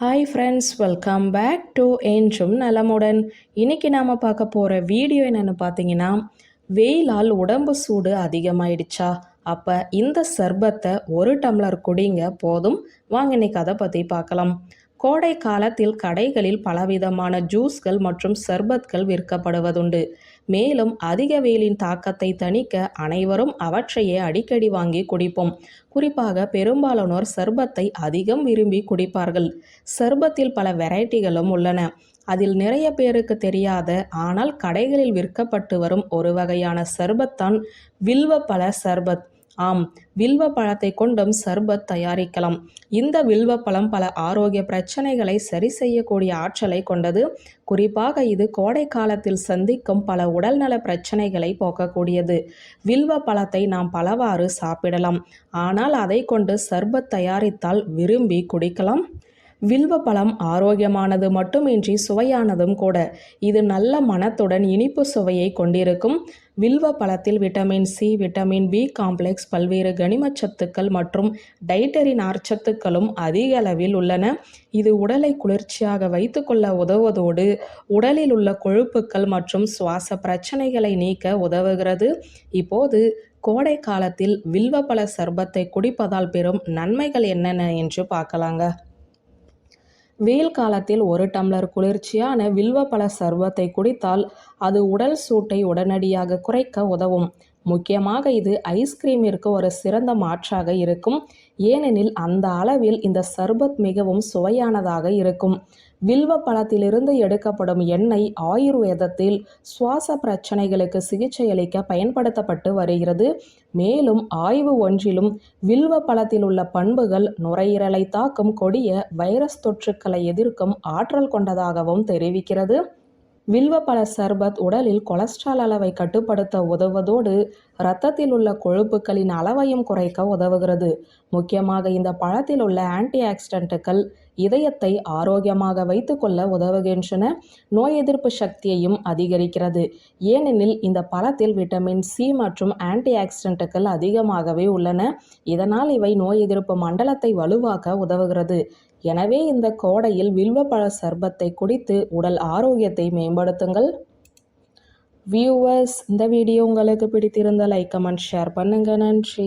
Hi friends welcome back to என்றும் நலமுடன் இன்னைக்கு நாம் பார்க்க போகிற வீடியோ என்னென்னு பார்த்தீங்கன்னா வெயிலால் உடம்பு சூடு அதிகமாயிடுச்சா? அப்போ இந்த சர்பத்தை ஒரு டம்ளர் குடிங்க போதும். வாங்க இன்னைக்கு அதை பற்றி பார்க்கலாம். கோடை காலத்தில் கடைகளில் பலவிதமான ஜூஸ்கள் மற்றும் சர்பத்கள் விற்கப்படுவதுண்டு. மேலும் அதிக வெயிலின் தாக்கத்தை தணிக்க அனைவரும் அவற்றையே அடிக்கடி வாங்கி குடிப்போம். குறிப்பாக பெரும்பாலானோர் சர்பத்தை அதிகம் விரும்பி குடிப்பார்கள். சர்பத்தில் பல வெரைட்டிகளும் உள்ளன. அதில் நிறைய பேருக்கு தெரியாத ஆனால் கடைகளில் விற்கப்பட்டு வரும் ஒரு வகையான சர்பத்தான் வில்வப்பழ சர்பத். ஆம் வில்வ பழத்தை கொண்டும் சர்பத் தயாரிக்கலாம். இந்த வில்வ பழம் பல ஆரோக்கிய பிரச்சனைகளை சரி செய்யக்கூடிய ஆற்றலை கொண்டது. குறிப்பாக இது கோடை காலத்தில் சந்திக்கும் பல உடல்நல பிரச்சனைகளை போக்கக்கூடியது. வில்வ பழத்தை நாம் பலவாறு சாப்பிடலாம். ஆனால் அதை கொண்டு சர்பத் தயாரித்தால் விரும்பி குடிக்கலாம். வில்வ பழம் ஆரோக்கியமானது மட்டுமின்றி சுவையானதும் கூட. இது நல்ல மனத்துடன் இனிப்பு சுவையை கொண்டிருக்கும். வில்வ பழத்தில் vitamin C vitamin B complex பல்வேறு கனிமச்சத்துக்கள் மற்றும் டைட்டரி நார்ச்சத்துக்களும் அதிக அளவில் உள்ளன. இது உடலை குளிர்ச்சியாக வைத்துக்கொள்ள உதவுவதோடு உடலில் உள்ள கொழுப்புக்கள் மற்றும் சுவாச பிரச்சனைகளை நீக்க உதவுகிறது. இப்போது கோடை காலத்தில் வில்வப்பழ சர்பத்தை குடிப்பதால் பெறும் நன்மைகள் என்னென்ன என்று பார்க்கலாங்க. வெயில் காலத்தில் ஒரு டம்ளர் குளிர்ச்சியான வில்வப்பழ சர்வத்தை குடித்தால் அது உடல் சூட்டை உடனடியாக குறைக்க உதவும். முக்கியமாக இது ஐஸ்கிரீமிற்கு ஒரு சிறந்த மாற்றாக இருக்கும். ஏனெனில் அந்த அளவில் இந்த சர்பத் மிகவும் சுவையானதாக இருக்கும். வில்வ பழத்திலிருந்து எடுக்கப்படும் எண்ணெய் ஆயுர்வேதத்தில் சுவாச பிரச்சனைகளுக்கு சிகிச்சையளிக்க பயன்படுத்தப்பட்டு வருகிறது. மேலும் ஆய்வு ஒன்றிலும் வில்வ பழத்தில் உள்ள பண்புகள் நுரையீரலை தாக்கும் கொடிய வைரஸ் தொற்றுக்களை எதிர்க்கும் ஆற்றல் கொண்டதாகவும் தெரிவிக்கிறது. வில்வப்பழ சர்பத் உடலில் கொலஸ்ட்ரால் அளவை கட்டுப்படுத்த உதவுவதோடு இரத்தத்தில் உள்ள கொழுப்புகளின் அளவையும் குறைக்க உதவுகிறது. முக்கியமாக இந்த பழத்தில் உள்ள ஆன்டி ஆக்சிடென்ட்டுகள் இதயத்தை ஆரோக்கியமாக வைத்துக்கொள்ள உதவுகின்றன. நோய் எதிர்ப்பு சக்தியையும் அதிகரிக்கிறது. ஏனெனில் இந்த பழத்தில் விட்டமின் சி மற்றும் ஆன்டி ஆக்சிடென்ட்டுகள் அதிகமாகவே உள்ளன. இதனால் இவை நோய் எதிர்ப்பு மண்டலத்தை வலுவாக்க உதவுகிறது. எனவே இந்த கோடையில் வில்வப்பழ சர்பத்தை குடித்து உடல் ஆரோக்கியத்தை மேம்படுத்துங்கள். வியூவர்ஸ் இந்த வீடியோ உங்களுக்கு பிடித்திருந்த லைக் கமெண்ட் ஷேர் பண்ணுங்கள் நன்றி.